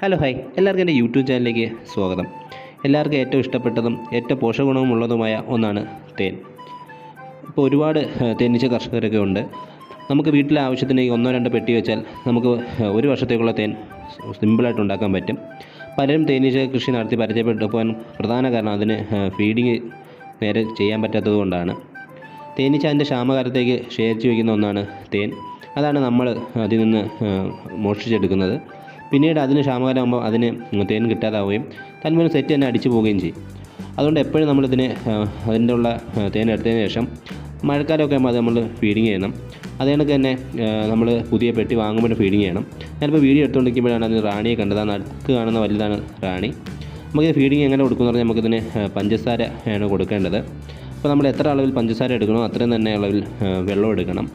Hello hi. എല്ലാവർക്കും എന്റെ YouTube ചാനലിലേക്ക് സ്വാഗതം. എല്ലാവർക്കും ഏറ്റവും ഇഷ്ടപ്പെട്ടതും ഏറ്റവും പോഷകഗുണമുള്ളതുമായ ഒന്നാണ് തേൻ. ഇപ്പോൾ ഒരുപാട് തേനീച്ച കർഷകരൊക്കെ ഉണ്ട്. നമുക്ക് വീട്ടിലെ ആവശ്യത്തിന് ഒന്നോ രണ്ടോ പെട്ടി വെച്ചാൽ നമുക്ക് ഒരു വർഷത്തേക്കുള്ള തേൻ സിമ്പിളായിട്ട് ഉണ്ടാക്കാൻ പറ്റും. പലരും തേനീച്ച കൃഷി നടത്തി പരിചയപ്പെട്ടു പോകാൻ പ്രധാന കാരണം അതിന് ഫീഡിങ് നേരെ ചെയ്യാൻ പറ്റാത്തത് കൊണ്ടാണ്. തേനീച്ച അതിന്റെ ക്ഷാമകാലത്തേക്ക് ശേഖരിച്ച് വയ്ക്കുന്ന ഒന്നാണ് തേൻ. അതാണ് നമ്മൾ അതിൽ നിന്ന് മോഷ്ടിച്ചെടുക്കുന്നത്. പിന്നീട് അതിന് ക്ഷാമകാലമാകുമ്പോൾ അതിന് തേൻ കിട്ടാതാവുകയും തന്മൂലം സെറ്റ് തന്നെ അടിച്ചു പോവുകയും ചെയ്യും. അതുകൊണ്ട് എപ്പോഴും നമ്മളിതിന് അതിന്റെ ഉള്ള തേൻ എടുത്തതിന് ശേഷം മഴക്കാലമൊക്കെ ആകുമ്പോൾ അത് നമ്മൾ ഫീഡിങ് ചെയ്യണം. അതേ കണക്ക് തന്നെ നമ്മൾ പുതിയ പെട്ടി വാങ്ങുമ്പോൾ ഫീഡിങ് ചെയ്യണം. ഞാനിപ്പോൾ വീഡിയോ എടുത്തുകൊണ്ടിരിക്കുമ്പോഴാണ് അതിന് റാണിയെ കണ്ടത്. ആ കാണുന്ന വലുതാണ് റാണി. നമുക്ക് ഫീഡിങ് എങ്ങനെ കൊടുക്കുമെന്ന് പറഞ്ഞാൽ നമുക്കിതിന് പഞ്ചസാര ആണ് കൊടുക്കേണ്ടത്. അപ്പോൾ നമ്മൾ എത്ര അളവിൽ പഞ്ചസാര എടുക്കണോ അത്രയും തന്നെ അളവിൽ വെള്ളം എടുക്കണം.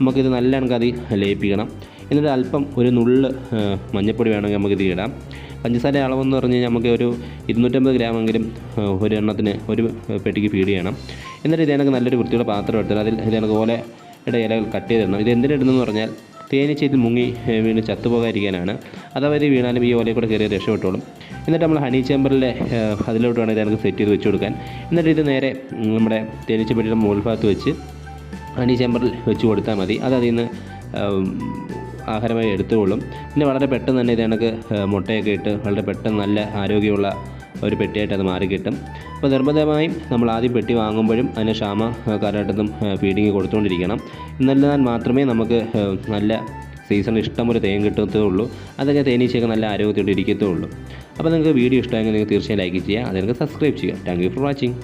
നമുക്കിത് നല്ല കണക്കതി ലയിപ്പിക്കണം. എന്നിട്ട് അല്പം ഒരു നുള്ള് മഞ്ഞൾപ്പൊടി വേണമെങ്കിൽ നമുക്കിത് ഇടാം. പഞ്ചസാര അളവെന്ന് പറഞ്ഞു കഴിഞ്ഞാൽ നമുക്ക് ഒരു ഇരുന്നൂറ്റമ്പത് ഗ്രാമെങ്കിലും ഒരു എണ്ണത്തിന് ഒരു പെട്ടിക്ക് ഫീഡ് ചെയ്യണം. എന്നിട്ട് ഇത് നല്ലൊരു വൃത്തിയുള്ള പാത്രം എടുത്തിട്ട് അതിൽ ഇത് പോലെ ഓലയുടെ ഇലകൾ കട്ട് ചെയ്തിടണം ഇത് എന്തിനിടുന്നതെന്ന് പറഞ്ഞാൽ തേനീച്ച ഇതിൽ മുങ്ങി വീണ് ചത്തുപോകാതിരിക്കാനാണ്. അതവര് വീണാലും ഈ ഓലയിൽ കൂടെ കയറി രക്ഷപ്പെട്ടോളും. എന്നിട്ട് നമ്മൾ ഹണി ചേമ്പറിലെ അതിലോട്ട് വേണം ഇതെനിക്ക് സെറ്റ് ചെയ്ത് വെച്ച് കൊടുക്കാൻ. എന്നിട്ട് ഇത് നേരെ നമ്മുടെ തേനീച്ച പെട്ടിയുടെ മുകൾ ഭാഗത്ത് വെച്ച് ഹണി ചേമ്പറിൽ വെച്ച് കൊടുത്താൽ മതി. അത് അതിൽ നിന്ന് ആഹാരമായി എടുത്തുകൊള്ളും. പിന്നെ വളരെ പെട്ടെന്ന് തന്നെ ഇത് കണക്ക് മുട്ടയൊക്കെ ഇട്ട് വളരെ പെട്ടെന്ന് നല്ല ആരോഗ്യമുള്ള ഒരു പെട്ടിയായിട്ട് അത് മാറിക്കിട്ടും അപ്പോൾ നിർബന്ധമായും നമ്മൾ ആദ്യം പെട്ടി വാങ്ങുമ്പോഴും അതിന് ക്ഷാമ കാലഘട്ടത്തും ഫീഡിങ് കൊടുത്തുകൊണ്ടിരിക്കണം. എന്നാൽ മാത്രമേ നമുക്ക് നല്ല സീസണിൽ ഇഷ്ടംപോലെ തേൻ കിട്ടത്തുള്ളൂ. അതൊക്കെ തേനീച്ചയൊക്കെ നല്ല ആരോഗ്യത്തോടെ ഇരിക്കത്തുള്ളൂ. അപ്പോൾ നിങ്ങൾക്ക് വീഡിയോ ഇഷ്ടമെങ്കിൽ നിങ്ങൾക്ക് തീർച്ചയായും ലൈക്ക് ചെയ്യുക അത് നിങ്ങൾക്ക് സബ്സ്ക്രൈബ് ചെയ്യുക. Thank you for watching.